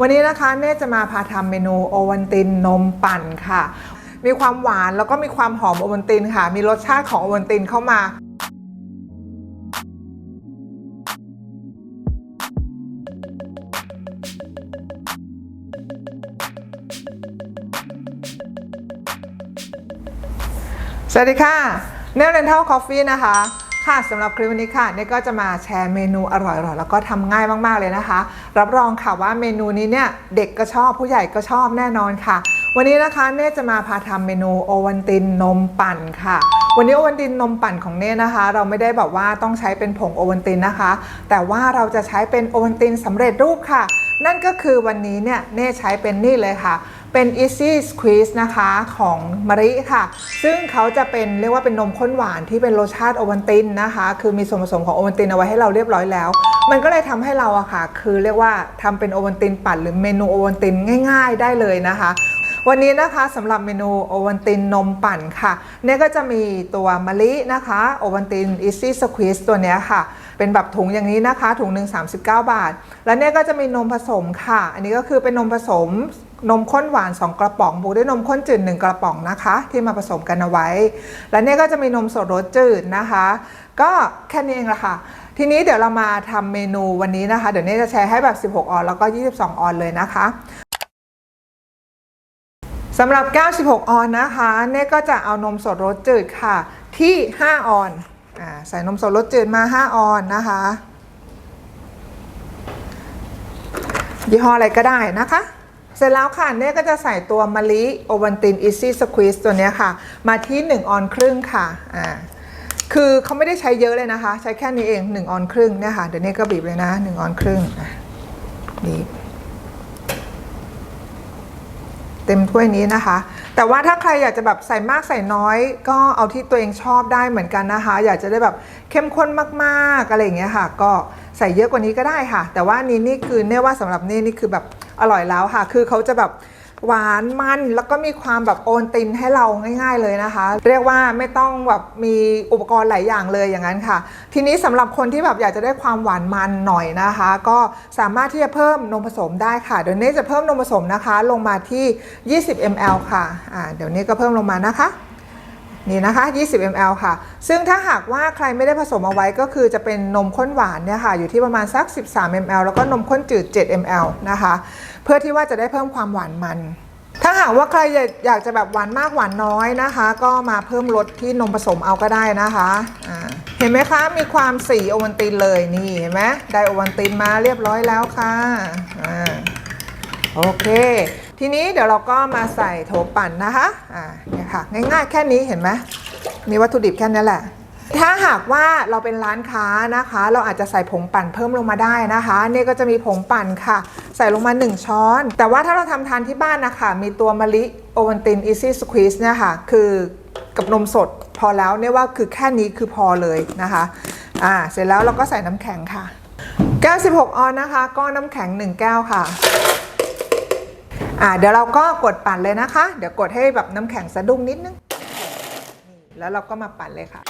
วันนี้นะคะเน่จะมาพาทำเมนูโอวันตินนมปั่นค่ะ มีความหวานแล้วก็มีความหอมโอวันตินค่ะ มีรสชาติของโอวันตินเข้ามาสวัสดีค่ะเนลเรนเทลคอฟฟี่นะคะ ค่ะสำหรับคลิปวันนี้ค่ะเนยก็จะมาแชร์เมนูอร่อยๆแล้วก็ทำง่ายมากๆเลยนะคะ รับรองค่ะว่าเมนูนี้เนี่ยเด็กก็ชอบผู้ใหญ่ก็ชอบแน่นอนค่ะ วันนี้นะคะเน่จะมาพาทำเมนูโอวันตินนมปั่นค่ะ วันนี้โอวันตินนมปั่นของเน่นะคะ เราไม่ได้แบบว่าต้องใช้เป็นผงโอวันตินนะคะ แต่ว่าเราจะใช้เป็นโอวันตินสำเร็จรูปค่ะ นั่นก็คือวันนี้เนี่ยเน่ใช้เป็นนี่เลยค่ะ เป็น Easy Squeeze นะคะของมาริค่ะ ซึ่งเขาจะเป็นเรียกว่าเป็นนมข้นหวานที่เป็นรสชาติโอวัลตินนะคะ คือมีส่วนผสมของโอวัลตินเอาไว้ให้เราเรียบร้อยแล้ว มันก็เลยทำให้เราอะค่ะ คือเรียกว่าทำเป็นโอวัลตินปั่นหรือเมนูโอวัลตินง่าย ๆ ได้เลยนะคะวันนี้นะคะสำหรับเมนูโอวัลตินนมปั่นค่ะเนี่ยก็จะมีตัวมะลินะคะโอวัลติน Easy Squeeze ตัวเนี้ยค่ะ เป็นแบบถุงอย่างนี้นะคะ ถุงหนึ่ง39 บาท แล้วเนี่ยก็จะมีนมผสมค่ะ อันนี้ก็คือเป็นนมผสม นมข้นหวาน 2 กระป๋องบวกด้วยนมข้นจืด1กระป๋องนะคะ ที่มาผสมกันเอาไว้ และเนี่ก็จะมีนมสดรสจืดนะคะ ก็แค่นี้เองละค่ะ ทีนี้เดี๋ยวเรามาทำเมนูวันนี้นะคะ เดี๋ยวนี้จะแชร์ให้แบบ 16 ออนแล้วก็ 22 ออนเลยนะคะสำหรับ 96 ออนนะคะเน่ก็จะเอานมสดรสจืดค่ะ ที่ 5 ออนอใส่นมสดรสจืดมา 5 ออนนะคะยี่ห้ออะไรก็ได้นะคะ เสร็จแล้วค่ะเน่ก็จะใส่ตัวมะลิโอวันตินอีซี่สควีสตัวเนี้ยค่ะ มาที่ 1 ออนครึ่งค่ะอ่าคือเขาไม่ได้ใช้เยอะเลยนะคะ ใช้แค่นี้เอง 1 ออนครึ่งเนี่ยค่ะ เดี๋ยวเน่ก็บีบเลยนะ 1 ออนครึ่งบีบเต็มถ้วยนี้นะคะ แต่ว่าถ้าใครอยากจะแบบใส่มากใส่น้อย ก็เอาที่ตัวเองชอบได้เหมือนกันนะคะ อยากจะได้แบบเข้มข้นมากๆอะไรอย่างเงี้ยค่ะ ก็ใส่เยอะกว่านี้ก็ได้ค่ะ แต่ว่านี่นี่คือเน่ว่าสำหรับนี่นี่คือแบบ อร่อยแล้วค่ะ คือเขาจะแบบหวานมันแล้วก็มีความแบบโอนตินให้เราง่าย ๆเลยนะคะ เรียกว่าไม่ต้องแบบมีอุปกรณ์หลายอย่างเลยอย่างนั้นค่ะ ทีนี้สำหรับคนที่แบบอยากจะได้ความหวานมันหน่อยนะคะ ก็สามารถที่จะเพิ่มนมผสมได้ค่ะ เดี๋ยวนี้จะเพิ่มนมผสมนะคะ ลงมาที่ 20 ml ค่ะอ่าเดี๋ยวนี้ก็เพิ่มลงมานะคะ นี่นะคะ 20 ml ค่ะ ซึ่งถ้าหากว่าใครไม่ได้ผสมเอาไว้ก็คือจะเป็นนมข้นหวานเนี่ยค่ะ อยู่ที่ประมาณสัก 13 ml แล้วก็นมข้นจืด 7 ml นะคะ เพื่อที่ว่าจะได้เพิ่มความหวานมัน ถ้าหากว่าใครอยากจะแบบหวานมากหวานน้อยนะคะ ก็มาเพิ่มรสที่นมผสมเอาก็ได้นะคะอ่าเห็นไหมคะ มีความสีโอวัลตินเลยนี่เห็นไหมได้โอวัลตินมาเรียบร้อยแล้วค่ะอ่าโอเค ทีนี้เดี๋ยวเราก็มาใส่โถปั่นนะคะอ่าเนี่ยค่ะง่ายๆแค่นี้เห็นไหมมีวัตถุดิบแค่นี้แหละ ถ้าหากว่าเราเป็นร้านค้านะคะ เราอาจจะใส่ผงปั่นเพิ่มลงมาได้นะคะเนี่ยก็จะมีผงปั่นค่ะ ใส่ลงมา 1 ช้อน แต่ว่าถ้าเราทำทานที่บ้านนะคะมีตัวมะลิโอวันตินอีซี่สควีสเนี่ยค่ะคือกับนมสดพอแล้วเนี่ยว่าคือแค่นี้คือพอเลยนะคะอ่าเสร็จแล้วเราก็ใส่น้ำแข็งค่ะ แก้ว 16 ออนนะคะ ก็น้ำแข็ง 1 แก้วค่ะ อ่าเดี๋ยวเราก็กดปั่นเลยนะคะ เดี๋ยวกดให้แบบน้ำแข็งสะดุ้งนิดนึงนี่แล้วเราก็มาปั่นเลยค่ะ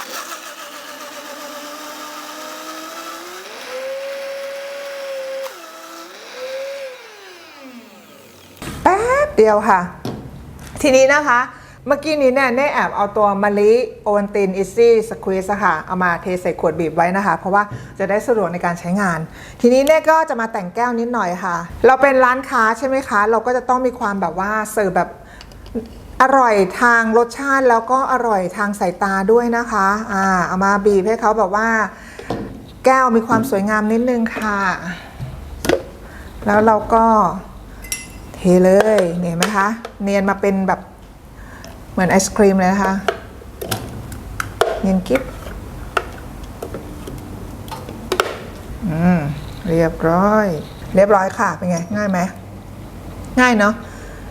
แป๊บเดียวค่ะ ทีนี้นะคะ เมื่อกี้นี้เนี่ยได้แอบเอาตัวมะลิโอวันตินอิซี่สควีสค่ะ เอามาเทใส่ขวดบีบไว้นะคะ เพราะว่าจะได้สะดวกในการใช้งาน ทีนี้เนี่ยก็จะมาแต่งแก้วนิดหน่อยค่ะ เราเป็นร้านค้าใช่ไหมคะ เราก็จะต้องมีความแบบว่าเสิร์ฟแบบอร่อยทางรสชาติแล้วก็อร่อยทางสายตาด้วยนะคะอ่าเอามาบีบให้เขาแบบว่า แก้วมีความสวยงามนิดนึงค่ะ แล้วเราก็เทเลยเห็นไหมคะ เนียนมาเป็นแบบ เหมือนไอศครีมเลยนะคะเนียนกิ๊บอืมเรียบร้อย เรียบร้อยค่ะ เป็นไง ง่ายไหมง่ายเนาะ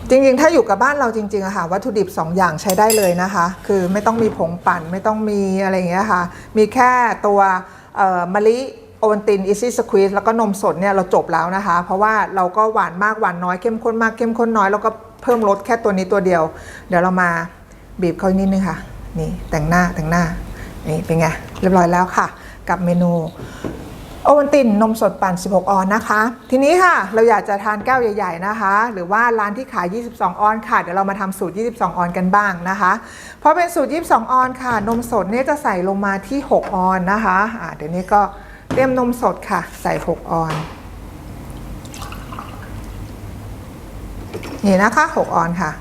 จริงๆ ถ้าอยู่กับบ้านเราจริงๆอะค่ะวัตถุดิบ 2 อย่างใช้ได้เลยนะคะ คือไม่ต้องมีผงปั่นไม่ต้องมีอะไรอย่างเงี้ยค่ะ มีแค่ตัวมะลิโอวัลตินอีซี่สควีสแล้วก็นมสดเนี่ยเราจบแล้วนะคะ เพราะว่าเราก็หวานมากหวานน้อยเข้มข้นมากเข้มข้นน้อยแล้วก็ เพิ่มรสแค่ตัวนี้ตัวเดียว เดี๋ยวเรามาบีบเขานิดนึงค่ะ นี่แต่งหน้าแต่งหน้า นี่เป็นไงเรียบร้อยแล้วค่ะ กับเมนูโอวัลตินนมสดปั่น 16 ออนนะคะ ทีนี้ค่ะ เราอยากจะทานแก้วใหญ่ ๆนะคะ หรือว่าร้านที่ขาย 22 ออนค่ะ เดี๋ยวเรามาทำสูตร 22 ออนกันบ้างนะคะ เพราะเป็นสูตร 22 ออนค่ะ นมสดเนี่ยจะใส่ลงมาที่ 6 ออนนะคะอ่าเดี๋ยวนี้ก็เตรียมนมสดค่ะ ใส่ 6 ออน นี่นะคะ 6 ออนค่ะ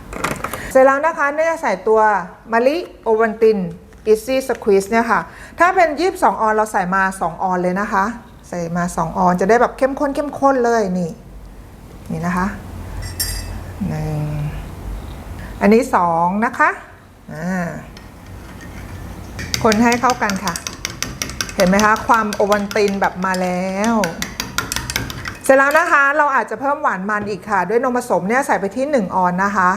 เสร็จแล้วนะคะเนี่ยจะใส่ตัวมะลิโอวันติน Easy Squeeze เนี่ยค่ะ ถ้าเป็น 22 ออนเราใส่มา 2 ออนเลยนะคะ ใส่มา 2 ออนจะได้แบบเข้มข้นเข้มข้นเลยนี่ นี่นะคะหนึ่งอันนี้ 2 นะคะ อ่า คนให้เข้ากันค่ะ เห็นไหมคะ ความโอวันตินแบบมาแล้ว เสร็จแล้วนะคะเราอาจจะเพิ่มหวานมันอีกค่ะ ด้วยนมผสมเนี่ยใส่ไปที่ 1 ออนนะคะ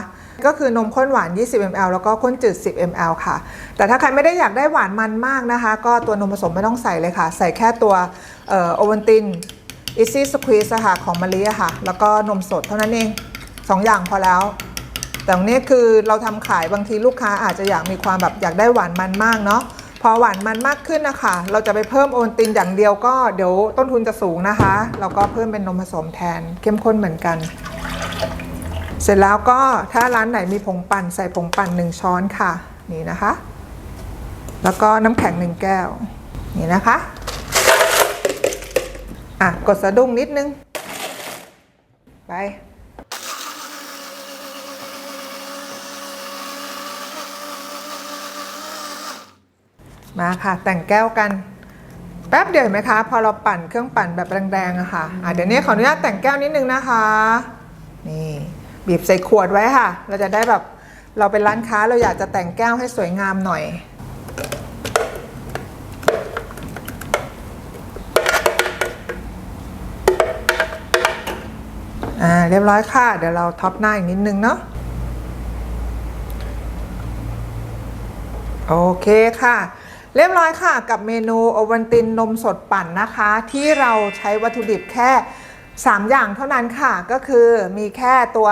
ก็คือนมข้นหวาน 20 ml แล้วก็ข้นจืด 10 ml ค่ะ แต่ถ้าใครไม่ได้อยากได้หวานมันมากนะคะ ก็ตัวนมผสมไม่ต้องใส่เลยค่ะ ใส่แค่ตัวโอวัลติน Easy Squeeze อะค่ะของมะลิค่ะ แล้วก็นมสดเท่านั้นเอง2อย่างพอแล้วแต่ตรงนี้คือเราทำขายบางทีลูกค้าอาจจะอยากมีความแบบอยากได้หวานมันมากเนาะ อหวานมันมากขึ้นนะคะ เราจะไปเพิ่มโอวัลตินอย่างเดียวก็เดี๋ยวต้นทุนจะสูงนะคะ เราก็เพิ่มเป็นนมผสมแทนเข้มข้นเหมือนกัน เสร็จแล้วก็ถ้าร้านไหนมีผงปั่นใส่ผงปั่น 1 ช้อนค่ะ นี่นะคะ แล้วก็น้ำแข็ง 1 แก้ว นี่นะคะ อะ กดสะดุ้งนิดนึง ไป มาค่ะ แต่งแก้วกันแป๊บเดียวไหมคะ พอเราปั่นเครื่องปั่นแบบแรงๆอะค่ะอะ เดี๋ยวนี้ขออนุญาตแต่งแก้วนิดนึงนะคะ นี่บีบใส่ขวดไว้ค่ะ เราจะได้แบบเราเป็นร้านค้าเราอยากจะแต่งแก้วให้สวยงามหน่อย อ่าเรียบร้อยค่ะ เดี๋ยวเราท็อปหน้าอีกนิดนึงเนาะโอเคค่ะ เรียบร้อยค่ะกับเมนูโอวันตินนมสดปั่นนะคะ ที่เราใช้วัตถุดิบแค่ 3 อย่างเท่านั้นค่ะ ก็คือมีแค่ตัว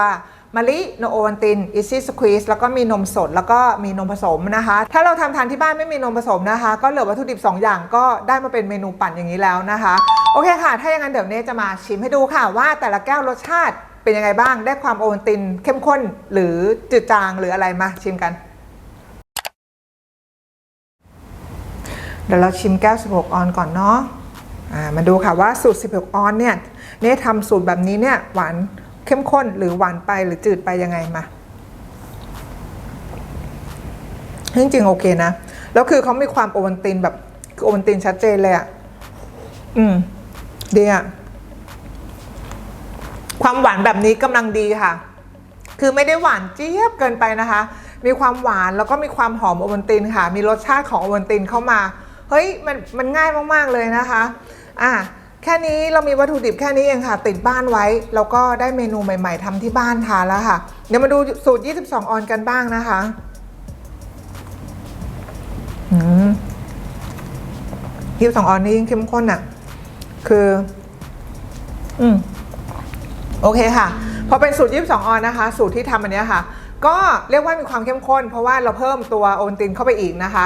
มะลิโนโอวันตินอิซี่สควีสแล้วก็มีนมสดแล้วก็มีนมผสมนะคะ ถ้าเราทำทานที่บ้านไม่มีนมผสมนะคะ ก็เหลือวัตถุดิบ 2 อย่างก็ได้มาเป็นเมนูปั่นอย่างนี้แล้วนะคะ โอเคค่ะ ถ้าอย่างนั้นเดี๋ยวเนจะมาชิมให้ดูค่ะว่าแต่ละแก้วรสชาติเป็นยังไงบ้างได้ความโอวันตินเข้มข้นหรือจืดจางหรืออะไรมาชิมกัน เดี๋ยวเราชิมแก้ว 16 ออนก่อนเนาะมาดูค่ะว่าสูตร 16 ออนเนี่ยเนี่ยทำสูตรแบบนี้เนี่ยหวานเข้มข้นหรือหวานไปหรือจืดไปยังไงมาจริงๆโอเคนะ แล้วคือเขามีความโอวัลตินแบบคือโอวัลตินชัดเจนเลยอะ่ะ อืมดีอะ่ะ ความหวานแบบนี้กำลังดีค่ะ คือไม่ได้หวานเจี๊ยบเกินไปนะคะ มีความหวานแล้วก็มีความหอมโอวัลตินค่ะ มีรสชาติของโอวัลตินเข้ามา เฮ้ยมันมันง่ายมากๆเลยนะคะอะแค่นี้เรามีวัตถุดิบแค่นี้เองค่ะ ติดบ้านไว้ แล้วก็ได้เมนูใหม่ ๆทำที่บ้านทานแล้วค่ะ เดี๋ยวมาดูสูตร 22 ออนกันบ้างนะคะอืม22องออนนี่ยิ่งเข้มข้นอะ คือ อืมโอเคค่ะ พอเป็นสูตร22องออนนะคะ สูตรที่ทำอันนี้ค่ะ ก็เรียกว่ามีความเข้มข้น เพราะว่าเราเพิ่มตัวโอวัลตินเข้าไปอีกนะคะ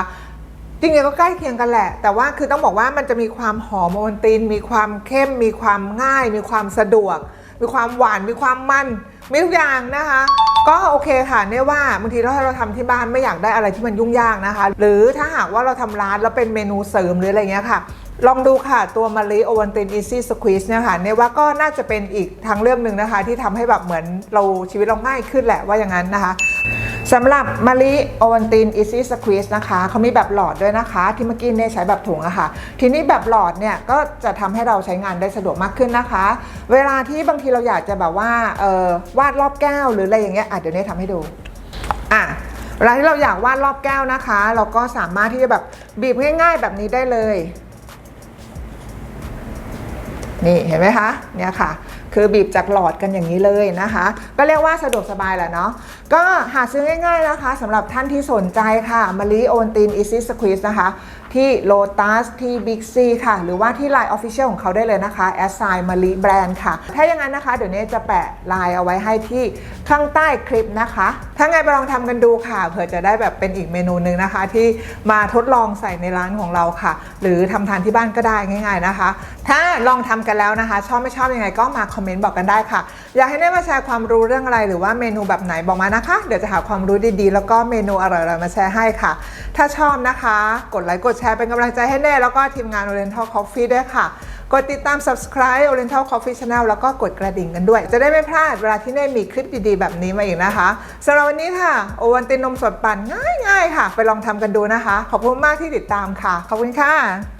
จริงๆก็ใกล้เคียงกันแหละ แต่ว่าคือต้องบอกว่ามันจะมีความหอมโอวัลติน มีความเข้ม มีความง่าย มีความสะดวก มีความหวาน มีความมัน มีทุกอย่างนะคะ ก็โอเคค่ะเนี่ยว่าบางทีถ้าเราทำที่บ้านไม่อยากได้อะไรที่มันยุ่งยากนะคะ หรือถ้าหากว่าเราทำร้านแล้วเป็นเมนูเสริมหรืออะไรเงี้ยค่ะ ลองดูค่ะตัวมารีโอวันตินอีซี่สควีสเนี่ยค่ะเนี่ยว่าก็น่าจะเป็นอีกทางเลือกหนึ่งนะคะ ที่ทำให้แบบเหมือนเราชีวิตเราง่ายขึ้นแหละว่าอย่างนั้นนะคะ สำหรับมารีโอวันตินอีซี่สควีสนะคะเขามีแบบหลอดด้วยนะคะ ที่เมื่อกี้เนี่ยใช้แบบถุงอะค่ะ ทีนี้แบบหลอดเนี่ยก็จะทำให้เราใช้งานได้สะดวกมากขึ้นนะคะ เวลาที่บางทีเราอยากจะแบบว่าเออวาดรอบแก้วหรืออะไรอย่างเงี้ยอะเดี๋ยวเนี่ยทำให้ดูอะเวลาที่เราอยากวาดรอบแก้วนะคะ เราก็สามารถที่จะแบบบีบง่าย ๆ แบบนี้ได้เลย นี่เห็นไหมคะเนี่ยค่ะ คือบีบจากหลอดกันอย่างนี้เลยนะคะ ก็เรียกว่าสะดวกสบายแหละเนาะก็หาซื้อง่ายๆนะคะสำหรับท่านที่สนใจค่ะมะลิโอนตินอีซิสควีสนะคะที่ Lotus ที่ Big C ค่ะ หรือว่าที่ Line Official ของเขาได้เลยนะคะ a s s i g n มารีแบรนด์ค่ะ ถ้าอย่างนั้นนะคะ เดี๋ยวเนจะแปะไลน์เอาไว้ให้ที่ข้างใต้คลิปนะคะ ถ้าไงไปลองทำกันดูค่ะ เผื่อจะได้แบบเป็นอีกเมนูหนึ่งนะคะ ที่มาทดลองใส่ในร้านของเราค่ะ หรือทำทานที่บ้านก็ได้ง่าย ๆนะคะ ถ้าลองทำกันแล้วนะคะ ชอบไม่ชอบยังไงก็มาคอมเมนต์บอกกันได้ค่ะ อยากให้ได้มาแชร์ความรู้เรื่องอะไรหรือว่าเมนูแบบไหนบอกมานะคะ เดี๋ยวจะหาความรู้ดีๆ แล้วก็เมนูอร่อยๆมาแชร์ให้ค่ะ ถ้าชอบนะคะ กดไลค์กดแชร์เป็นกำลังใจให้แน่ แล้วก็ทีมงาน Oriental Coffee ด้วยค่ะ กดติดตาม subscribe Oriental Coffee Channel แล้วก็กดกระดิ่งกันด้วย จะได้ไม่พลาดเวลาที่เน่มีคลิปดีๆ แบบนี้มาอีกนะคะสำหรับวันนี้ค่ะ โอวันตินนมสดปั่นง่ายๆค่ะ ไปลองทำกันดูนะคะ ขอบคุณมากที่ติดตามค่ะ ขอบคุณค่ะ